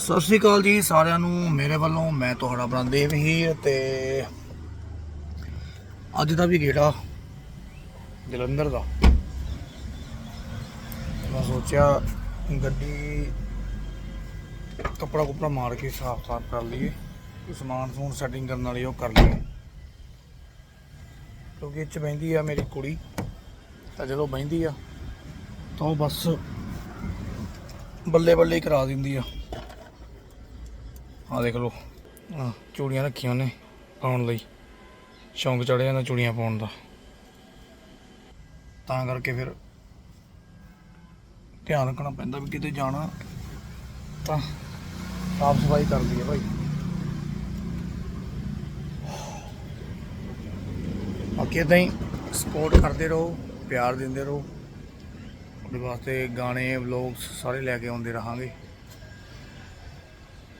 ਸਤਿ ਸ਼੍ਰੀ ਅਕਾਲ ਜੀ ਸਾਰਿਆਂ ਨੂੰ। ਮੇਰੇ ਵੱਲੋਂ ਮੈਂ ਤੁਹਾਡਾ ਆਪਣਾ ਦੇਵ ਹੀਰ ਤੇ ਅੱਜ ਦਾ ਵੀ ਗੇੜਾ ਜਲੰਧਰ ਦਾ। ਮੈਂ ਸੋਚਿਆ ਗੱਡੀ ਕੱਪੜਾ ਕੁਪੜਾ ਮਾਰ ਕੇ ਸਾਫ਼ ਸਾਫ਼ ਕਰ ਲਈਏ ਸਮਾਨ ਸਮੂਨ ਸੈਟਿੰਗ ਕਰਨ ਵਾਲੀ ਉਹ ਕਰ ਲਈਏ। ਕਿਉਂਕਿ ਇਹ ਚ ਬਹਿੰਦੀ ਆ ਮੇਰੀ ਕੁੜੀ, ਤਾਂ ਜਦੋਂ ਬਹਿੰਦੀ ਆ ਤਾਂ ਉਹ ਬਸ ਬੱਲੇ ਬੱਲੇ ਕਰਾ ਦਿੰਦੀ ਆ। ਆ ਦੇਖ ਲਓ। ਆ ਚੂੜੀਆਂ ਰੱਖੀਆਂ ਨੇ ਪਾਉਣ ਲਈ। ਸ਼ੌਂਕ ਚੜਿਆ ਜਾਂਦਾ ਚੂੜੀਆਂ ਪਾਉਣ ਦਾ। ਤਾਂ ਕਰਕੇ ਫਿਰ ਧਿਆਨ ਰੱਖਣਾ ਪੈਂਦਾ ਵੀ ਕਿਤੇ ਜਾਣਾ ਤਾਂ ਸਾਫ਼ ਸਫ਼ਾਈ ਕਰਦੀ ਹੈ ਭਾਈ। ਬਾਕੀ ਏਦਾਂ ਹੀ ਸਪੋਰਟ ਕਰਦੇ ਰਹੋ, ਪਿਆਰ ਦਿੰਦੇ ਰਹੋ। ਉਹਦੇ ਵਾਸਤੇ ਗਾਣੇ ਵਲੌਗਸ ਸਾਰੇ ਲੈ ਕੇ ਆਉਂਦੇ ਰਹਾਂਗੇ।